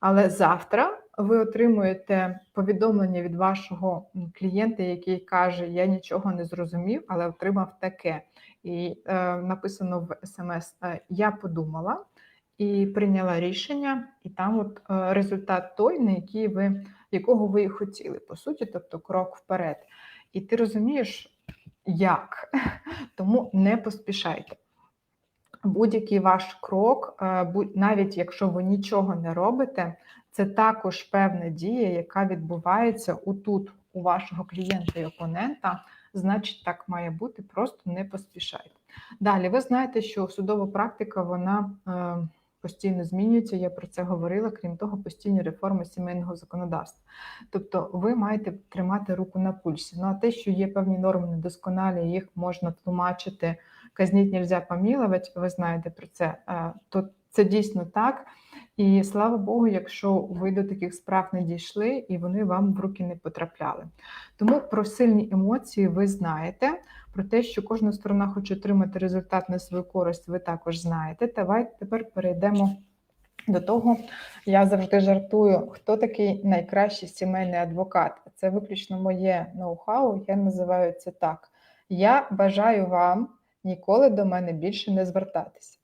Але завтра ви отримуєте повідомлення від вашого клієнта, який каже: Я нічого не зрозумів, але отримав таке. І е, написано в смс: е, Я подумала і прийняла рішення, і там от е, результат той, на який ви, якого ви і хотіли, по суті, тобто крок вперед. І ти розумієш, як. Тому не поспішайте. Будь-який ваш крок, е, навіть якщо ви нічого не робите, це також певна дія, яка відбувається отут у вашого клієнта і опонента. Значить, так має бути, просто не поспішайте. Далі, ви знаєте, що судова практика вона е, постійно змінюється. Я про це говорила. Крім того, постійні реформи сімейного законодавства. Тобто, ви маєте тримати руку на пульсі. Ну а те, що є певні норми недосконалі, їх можна тлумачити казніть нельзя помілувати, ви знаєте про це, то це дійсно так. І слава Богу, якщо ви до таких справ не дійшли і вони вам в руки не потрапляли. Тому про сильні емоції ви знаєте, про те, що кожна сторона хоче отримати результат на свою користь, ви також знаєте. Давайте тепер перейдемо до того, я завжди жартую, хто такий найкращий сімейний адвокат. Це виключно моє ноу-хау, я називаю це так. Я бажаю вам ніколи до мене більше не звертатися.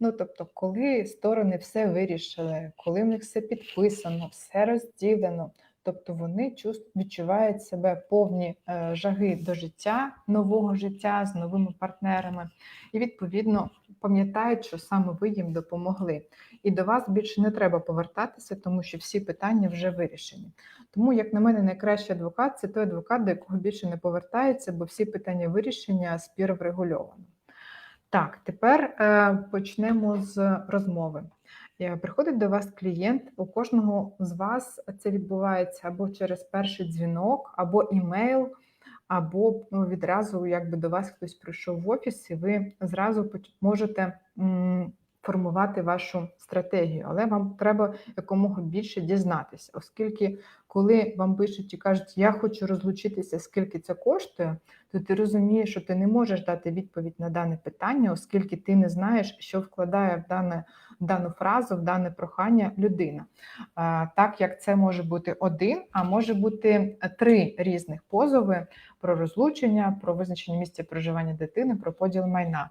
Ну, тобто, коли сторони все вирішили, коли в них все підписано, все розділено, тобто вони відчувають себе повні е, жаги до життя, нового життя з новими партнерами, і відповідно пам'ятають, що саме ви їм допомогли. І до вас більше не треба повертатися, тому що всі питання вже вирішені. Тому, як на мене, найкращий адвокат це той адвокат, до якого більше не повертається, бо всі питання вирішені, а спір врегульовано. Так, тепер е, почнемо з розмови. Е, Приходить до вас клієнт, у кожного з вас це відбувається або через перший дзвінок, або імейл, або ну, відразу якби до вас хтось прийшов в офіс, і ви зразу можете формувати вашу стратегію, але вам треба якомога більше дізнатися, оскільки коли вам пишуть і кажуть, я хочу розлучитися, скільки це коштує, то ти розумієш, що ти не можеш дати відповідь на дане питання, оскільки ти не знаєш, що вкладає в дане в дану фразу, в дане прохання людина. Так як це може бути один, а може бути три різних позови про розлучення, про визначення місця проживання дитини, про поділ майна.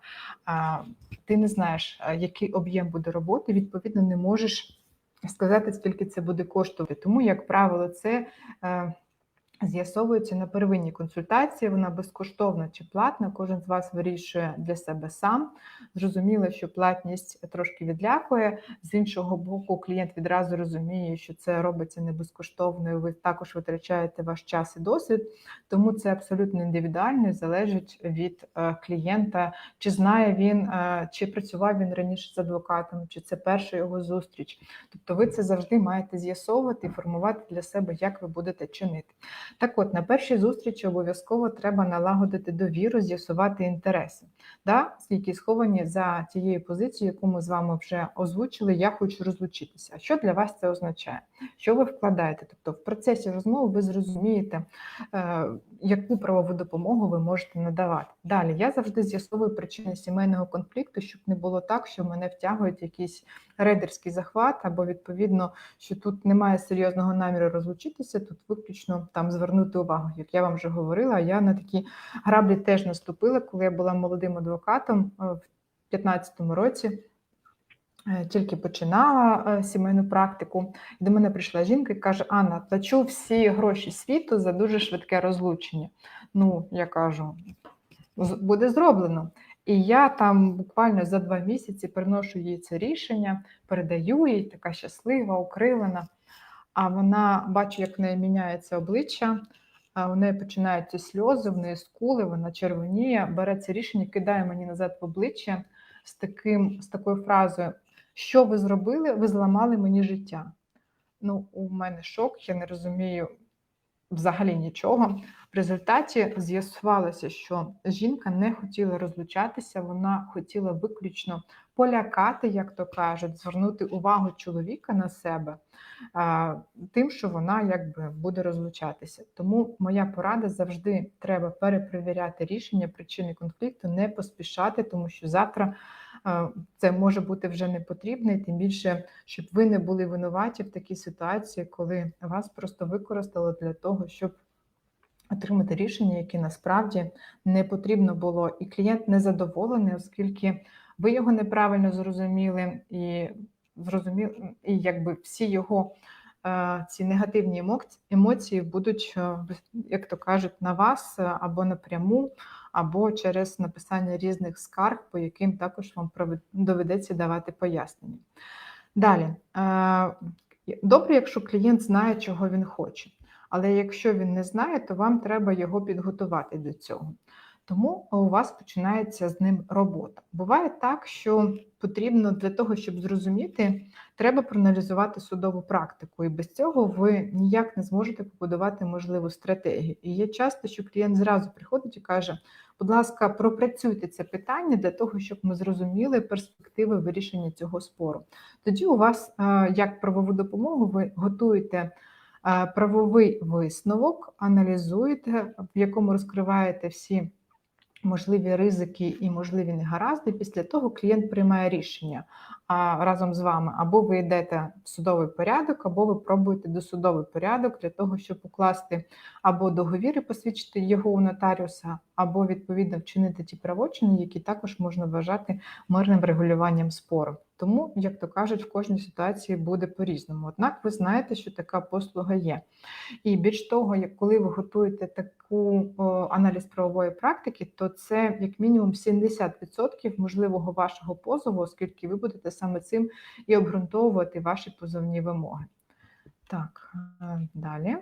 Ти не знаєш, який об'єм буде роботи, відповідно, не можеш сказати, скільки це буде коштувати. Тому, як правило, це. З'ясовується на первинній консультації, вона безкоштовна чи платна. Кожен з вас вирішує для себе сам. Зрозуміло, що платність трошки відлякує. З іншого боку, клієнт відразу розуміє, що це робиться не безкоштовно. Ви також витрачаєте ваш час і досвід. Тому це абсолютно індивідуально і залежить від е, клієнта, чи знає він, е, чи працював він раніше з адвокатом, чи це перша його зустріч. Тобто, ви це завжди маєте з'ясовувати і формувати для себе, як ви будете чинити. Так от, на першій зустрічі обов'язково треба налагодити довіру, з'ясувати інтереси, да? які сховані за тією позицією, яку ми з вами вже озвучили, я хочу розлучитися. Що для вас це означає? Що ви вкладаєте? Тобто в процесі розмови ви зрозумієте, е, яку правову допомогу ви можете надавати. Далі я завжди з'ясовую причини сімейного конфлікту, щоб не було так, що мене втягують якийсь рейдерський захват, або відповідно, що тут немає серйозного наміру розлучитися, тут виключно там звернути увагу. Як я вам вже говорила, я на такі граблі теж наступила, коли я була молодим адвокатом е, в 2015 році. е, Тільки починала е, сімейну практику, і до мене прийшла жінка і каже: Анна, плачу всі гроші світу за дуже швидке розлучення. Ну, я кажу, буде зроблено. І я там буквально за два місяці приношу їй це рішення, передаю їй, така щаслива, укрилена. А вона бачу, як в неї міняється обличчя, у неї починаються сльози, в неї скули, вона червоніє, бере це рішення, кидає мені назад в обличчя з, таким, з такою фразою: Що ви зробили? Ви зламали мені життя. Ну, у мене шок, я не розумію взагалі нічого. В результаті з'ясувалося, що жінка не хотіла розлучатися, вона хотіла виключно полякати, як то кажуть, звернути увагу чоловіка на себе тим, що вона якби буде розлучатися. Тому моя порада завжди треба перепровіряти рішення причини конфлікту, не поспішати, тому що завтра це може бути вже не потрібно, і тим більше, щоб ви не були винуваті в такій ситуації, коли вас просто використали для того, щоб отримати рішення, яке насправді не потрібно було, і клієнт не задоволений, оскільки ви його неправильно зрозуміли, і зрозуміли, і якби всі його ці негативні емоції будуть, е, як то кажуть, на вас е, або напряму, або через написання різних скарг, по яким також вам доведеться давати пояснення. Далі, е, добре, якщо клієнт знає, чого він хоче. Але якщо він не знає, то вам треба його підготувати до цього. Тому у вас починається з ним робота. Буває так, що потрібно для того, щоб зрозуміти, треба проаналізувати судову практику, і без цього ви ніяк не зможете побудувати можливу стратегію. І є часто, що клієнт зразу приходить і каже: будь ласка, пропрацюйте це питання для того, щоб ми зрозуміли перспективи вирішення цього спору. Тоді у вас, як правову допомогу, ви готуєте правовий висновок, аналізуєте, в якому розкриваєте всі можливі ризики і можливі негаразди. Після того клієнт приймає рішення а, разом з вами. Або ви йдете в судовий порядок, або ви пробуєте досудовий порядок для того, щоб укласти або договір і посвідчити його у нотаріуса, або відповідно вчинити ті правочини, які також можна вважати мирним врегулюванням спору. Тому, як то кажуть, в кожній ситуації буде по-різному. Однак ви знаєте, що така послуга є. І більш того, як коли ви готуєте таку аналіз правової практики, то це як мінімум 70% можливого вашого позову, оскільки ви будете саме цим і обґрунтовувати ваші позовні вимоги. Так, е, далі.